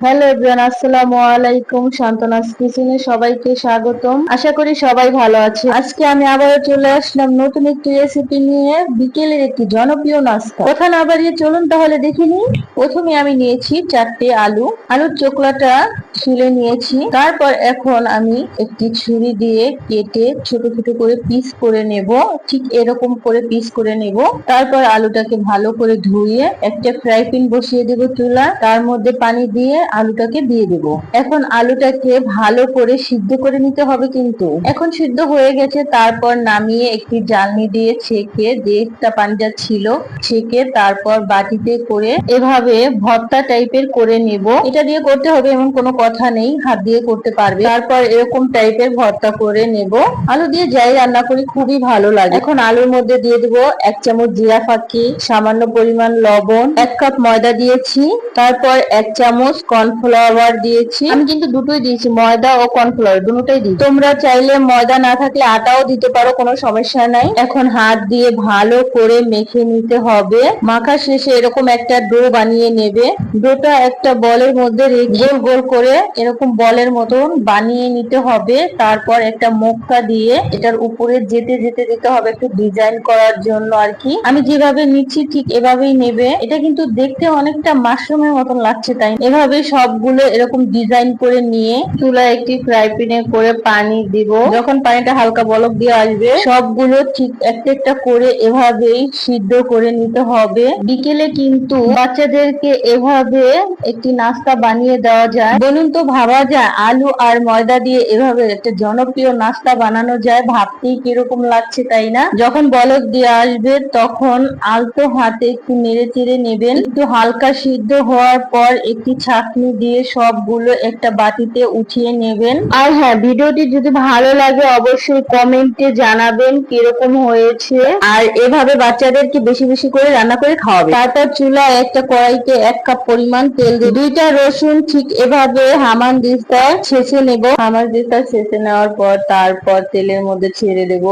Hello everyone, আসসালামু আলাইকুম। শান্তনাস কিচেনে সবাইকে স্বাগতম। আশা করি সবাই ভালো আছে। আজকে আমি আবারও চলে আসলাম নতুন একটি রেসিপি নিয়ে, বিকেলের একটি জনপ্রিয় নাস্তা। কথা না বাড়িয়ে চলুন তাহলে দেখে নিই। প্রথমে আমি নিয়েছি চারটে আলু। আলুর চোকলাটা ছুলে নিয়েছি। তারপর এখন আমি একটি ছুরি দিয়ে কেটে ছোট ছোট করে পিস করে নেব। ঠিক এরকম করে পিস করে নেব। তারপর আলুটাকে ভালো করে ধুয়ে একটা ফ্রাই প্যান বসিয়ে দেব চুলা তার মধ্যে পানি দিয়ে আলুটাকে দিয়ে দেব। এখন আলুটাকে ভালো করে সিদ্ধ করে নিতে হবে কিন্তু। এখন সিদ্ধ হয়ে গেছে, তারপর নামিয়ে একটি জালনি দিয়ে ছেঁকে যে একটা পাঞ্জা ছিল, ছেঁকে তারপর বাটিতে করে এভাবে ভর্তা টাইপের করে নেব। এটা দিয়ে করতে হবে এমন কোনো কথা নেই, হাত দিয়ে করতে পারবে। তারপর এরকম টাইপের ভর্তা করে নেব। আলু দিয়ে যাই রান্না করি, খুবই ভালো লাগে। এখন আলুর মধ্যে দিয়ে দেব এক চামচ জিরা ফাঁকি, সামান্য পরিমাণ লবণ, এক কাপ ময়দা দিয়েছি, তারপর এক চামচ কর্নফ্লাওয়ার দিয়েছি। আমি কিন্তু দুটোই দিয়েছি ময়দা ও কর্নফ্লাওয়ার দুটোই দিই তোমরা চাইলে ময়দা না থাকলে আটাও দিতে পারো কোনো সমস্যা নাই। এখন হাত দিয়ে ভালো করে মেখে নিতে হবে। মাখা শেষে এরকম একটা ডো বানিয়ে নেবে। ডোটা একটা বলের মধ্যে গোল গোল করে এরকম বলের মতন বানিয়ে নিতে হবে। তারপর একটা মুখটা দিয়ে এটার উপরে যেতে যেতে দিতে হবে একটু ডিজাইন করার জন্য আর কি। আমি যেভাবে নিচ্ছি ঠিক এভাবেই নেবে। এটা কিন্তু দেখতে অনেকটা মাশরুমের মতন লাগছে তাই। এভাবে সবগুলো এরকম ডিজাইন করে নিয়ে চুলায় একটি ফ্রাই প্যানে করে পানি দিব। যখন পানিটা হালকা বলক দিয়ে আসবে, সবগুলো ঠিক একটা একটা করে এভাবেই সিদ্ধ করে নিতে হবে। বিকেলে কিন্তু বাচ্চাদেরকে এভাবে একটি নাস্তা বানিয়ে দেওয়া যায়। বলুন তো, ভাবা যায়, আলু আর ময়দা দিয়ে এভাবে একটা জনপ্রিয় নাস্তা বানানো যায়, ভাবতেই কীরকম লাগছে তাই না? যখন বলক দিয়ে আসবে, তখন আলতো হাতে একটু নেড়ে চেড়ে নেবেন। একটু হালকা সিদ্ধ হওয়ার পর একটি ছাঁকনি দিয়ে সবগুলো একটা বাটিতে উঠিয়ে নেবেন। আর হ্যাঁ ভিডিওটি যদি ভালো লাগে অবশ্যই কমেন্টে জানাবেন কীরকম হয়েছে। আর এভাবে বাচ্চাদেরকে বেশি বেশি করে রান্না করে খাওয়াবে তারপর চুলায় একটা কড়াইতে এক কাপ পরিমাণ তেল দিয়ে দুইটা রসুন ঠিক এভাবে হামান দিস্তা ছেঁচে নেব। হামান দিস্তা ছেঁচে নেওয়ার পর তারপর তেলের মধ্যে ছেড়ে দেব।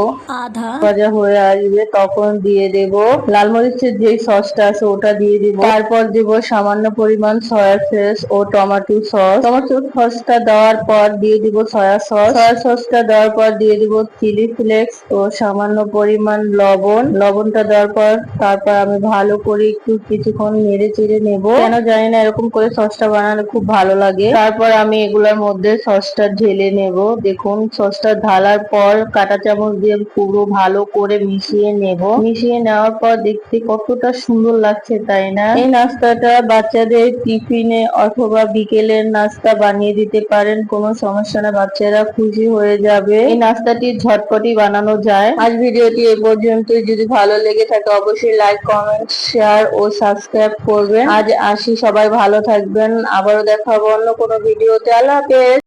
আধা। ভাজা হয়ে আসবে তখন দিয়ে দেব। লাল মরিচের যে সসটা আছে ওটা দিয়ে দিব। তারপর দেব সামান্য পরিমাণ সয়া সস ও টমেটো সস। টমেটো সসটা দেওয়ার পর দিয়ে দিব সয়া সস। সয়া সসটা দেওয়ার পর দিয়ে দিব চিলি ফ্লেক্স ও সামান্য পরিমাণ লবণ। লবণটা দেওয়ার পর তারপর আমি ভালো করে একটু কিছুক্ষণ নেড়ে চেড়ে নেব। কেন জানি না এরকম করে সসটা বানালে খুব ভালো লাগে। তারপর আমি এগুলোর মধ্যে সসটা ঢেলে নেব। দেখুন সসটা ঢালার পর কাঁটা চামচ দিয়ে পুরো ভালো করে মিশিয়ে নেব। মিশিয়ে নেওয়ার পর দেখতে কতটা সুন্দর লাগছে তাই না? এই নাস্তাটা বাচ্চাদের টিফিনে অথবা বিকেলের নাস্তা বানিয়ে দিতে পারেন, কোনো সমস্যা না, বাচ্চারা খুশি হয়ে যাবে। এই নাস্তাটি ঝটপটি বানানো যায়। আজ ভিডিওটি এ পর্যন্ত যদি ভালো লেগে থাকে, অবশ্যই লাইক কমেন্ট শেয়ার ও সাবস্ক্রাইব করবেন। আজ আসি সবাই ভালো থাকবেন। আবারও দেখা অন্য কোনো ভিডিওতে। আল্লাহ হাফেজ।